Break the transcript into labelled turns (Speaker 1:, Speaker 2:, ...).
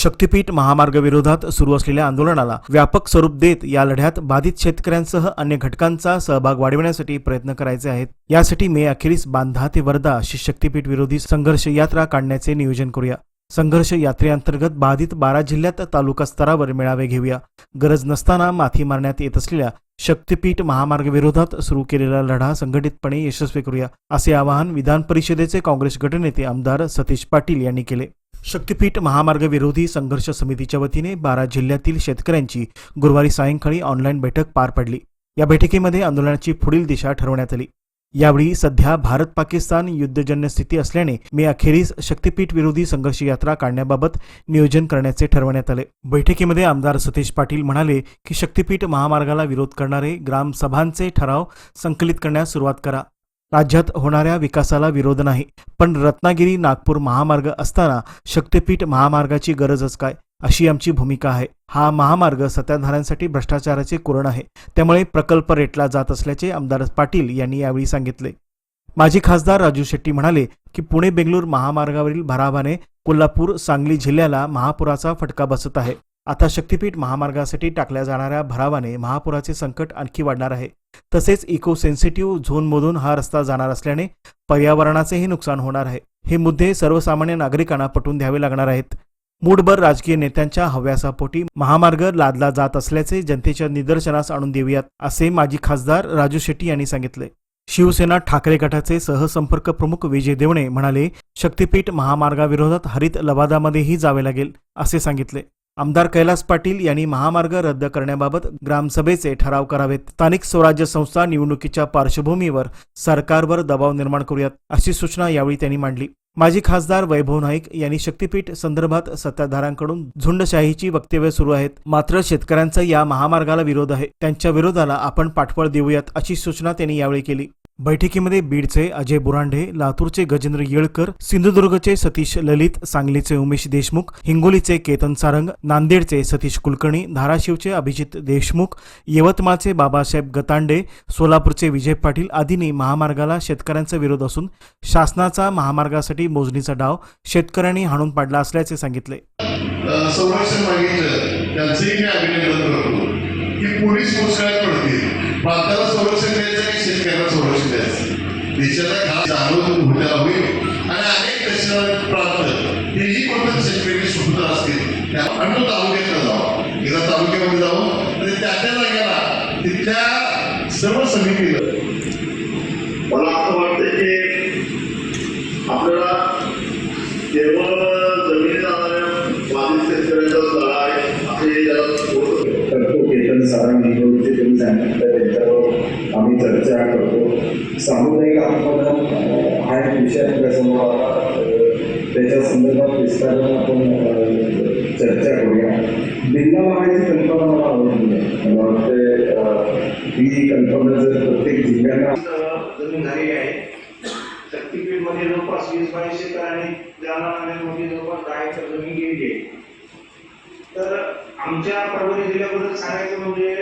Speaker 1: शक्तीपीठ महामार्गविरोधात सुरू असलेल्या आंदोलनाला व्यापक स्वरूप देत या लढ्यात बाधित शेतकऱ्यांसह अन्य घटकांचा सहभाग वाढविण्यासाठी प्रयत्न करायचे आहेत. यासाठी मे अखेरीस बांधा ते वर्धा अशी शक्तीपीठ विरोधी संघर्ष यात्रा काढण्याचे नियोजन करूया. संघर्ष यात्रेअंतर्गत बाधित बारा जिल्ह्यात तालुका स्तरावर मेळावे घेऊया. गरज नसताना माथी मारण्यात येत असलेल्या शक्तीपीठ महामार्गविरोधात सुरू केलेला लढा संघटितपणे यशस्वी करूया असे आवाहन विधान परिषदेचे काँग्रेस गटनेते आमदार सतीश पाटील यांनी केले. शक्तीपीठ महामार्ग विरोधी संघर्ष समितीच्या वतीने बारा जिल्ह्यातील शेतकऱ्यांची गुरुवारी सायंकाळी ऑनलाईन बैठक पार पडली. या बैठकीमध्ये आंदोलनाची पुढील दिशा ठरवण्यात आली. यावेळी सध्या भारत पाकिस्तान युद्धजन्य स्थिती असल्याने मे अखेरीस शक्तीपीठ विरोधी संघर्ष यात्रा काढण्याबाबत नियोजन करण्याचे ठरवण्यात आले. बैठकीमध्ये आमदार सतीश पाटील म्हणाले की शक्तीपीठ महामार्गाला विरोध करणारे ग्रामसभांचे ठराव संकलित करण्यास सुरुवात करा. राज्यात होणाऱ्या विकासाला विरोध नाही. पण रत्नागिरी नागपूर महामार्ग असताना शक्तीपीठ महामार्गाची गरजच काय? अशी आमची भूमिका आहे. हा महामार्ग सत्ताधाऱ्यांसाठी भ्रष्टाचाराचे कुरण आहे. त्यामुळे प्रकल्प रेटला जात असल्याचे आमदार पाटील यांनी यावेळी सांगितले. माजी खासदार राजू शेट्टी म्हणाले की पुणे बेंगलूर महामार्गावरील भरावाने कोल्हापूर सांगली जिल्ह्याला महापुराचा फटका बसत आहे. आता शक्तीपीठ महामार्गासाठी टाकल्या जाणाऱ्या भरावाने महापुराचे संकट आणखी वाढणार आहे. तसेच इको सेन्सिटिव्ह झोनमधून हा रस्ता जाणार असल्याने पर्यावरणाचेही नुकसान होणार आहे. हे मुद्दे सर्वसामान्य नागरिकांना पटवून द्यावे लागणार आहेत. मूडभर राजकीय नेत्यांच्या हव्यासापोटी महामार्ग लादला जात असल्याचे जनतेच्या निदर्शनास आणून देऊयात असे माजी खासदार राजू शेट्टी यांनी सांगितले. शिवसेना ठाकरे गटाचे सहसंपर्क प्रमुख विजय देवणे म्हणाले शक्तीपीठ महामार्गाविरोधात हरित लवादामध्येही जावे लागेल असे सांगितले. आमदार कैलास पाटील यांनी महामार्ग रद्द करण्याबाबत ग्रामसभेचे ठराव करावेत. स्थानिक स्वराज्य संस्था निवडणुकीच्या पार्श्वभूमीवर सरकारवर दबाव निर्माण करूयात अशी सूचना यावेळी त्यांनी मांडली. माजी खासदार वैभव नाईक यांनी शक्तीपीठ संदर्भात सत्ताधाऱ्यांकडून झुंडशाहीची वक्तव्य सुरू आहेत. मात्र शेतकऱ्यांचा या महामार्गाला विरोध आहे. त्यांच्या विरोधाला आपण पाठबळ देऊयात अशी सूचना त्यांनी यावेळी केली. बैठकीमध्ये बीडचे अजय बुरांढे लातूरचे गजेंद्र येळकर सिंधुदुर्गचे सतीश ललित सांगलीचे उमेश देशमुख हिंगोलीचे केतन सारंग नांदेडचे सतीश कुलकर्णी धाराशिवचे अभिजित देशमुख यवतमाळचे बाबासाहेब गतांडे सोलापूरचे विजय पाटील आदींनी महामार्गाला शेतकऱ्यांचा विरोध असून शासनाचा महामार्गासाठी मोजणीचा डाव शेतकऱ्यांनी हाणून पाडला असल्याचे सांगितले.
Speaker 2: पोलीस मुसळ्यात पडतील भारताला संरक्षण द्यायचं आणि शेतकऱ्यांना संरक्षण द्यायचं देशाचा घात जाणून मोठ्या होईल. आणि अनेक देशात प्रांत हेही कोणत्या शेतकरी सुखकर असतील त्या अन्न तालुक्यात जावा. एकदा तालुक्यामध्ये जावं आणि त्या त्या जागेला तिथल्या सर्व समितीला
Speaker 3: मला असं वाटतं की आपल्याला केवळ
Speaker 4: साधारण केतन सारंग तुम्ही सांगितलं त्यांच्यावर आम्ही चर्चा करतो सामुदायिक आत्मदान हा एक विषय आपल्यासमोर आला त्याच्या संदर्भात विस्ताराने आपण चर्चा करूया बिल्ला मागायची कल्पना मला आवडली मला वाटते ही कल्पना जर प्रत्येक जिल्ह्यांना
Speaker 5: जमीन झालेली आहे शक्तीपीठमध्ये जवळपास वीस बावीस एकर आणि जालना नांदेडमध्ये जवळपास दहा एकर जमीन गेली आहे तर आमच्या परभणी जिल्ह्याबद्दल सांगायचं म्हणजे